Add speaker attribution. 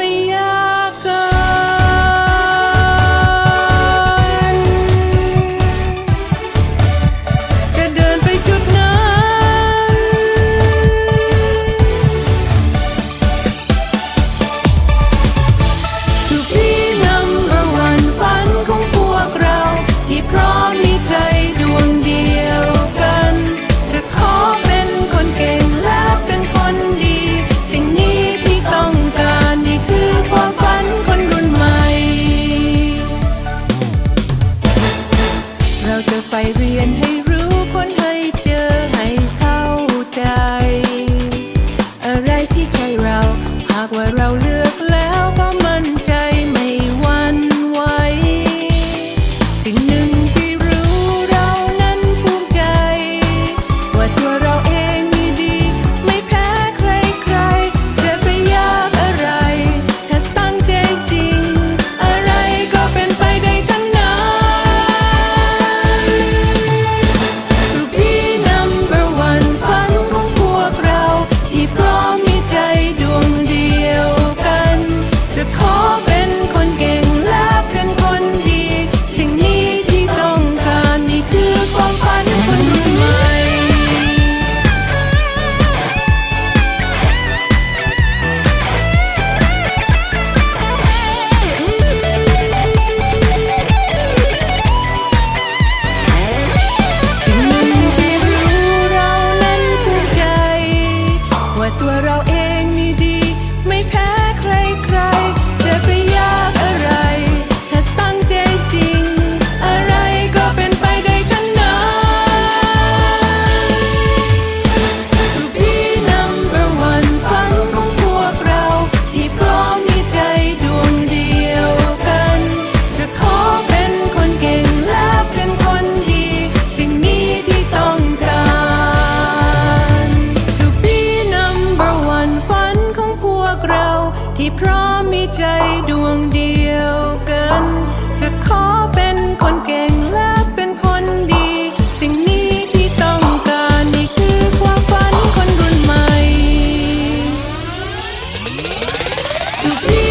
Speaker 1: ่ เราจะไฟเรียนให้รู้คนให้เจอให้เข้าใจ อะไรที่ใช่เรา หากว่าเรา เราที่พร้อมมีใจดวงเดียวกัน จะขอเป็นคนเก่งและเป็นคนดี สิ่งนี้ที่ต้องการนี่คือความฝันคนรุ่นใหม่ To be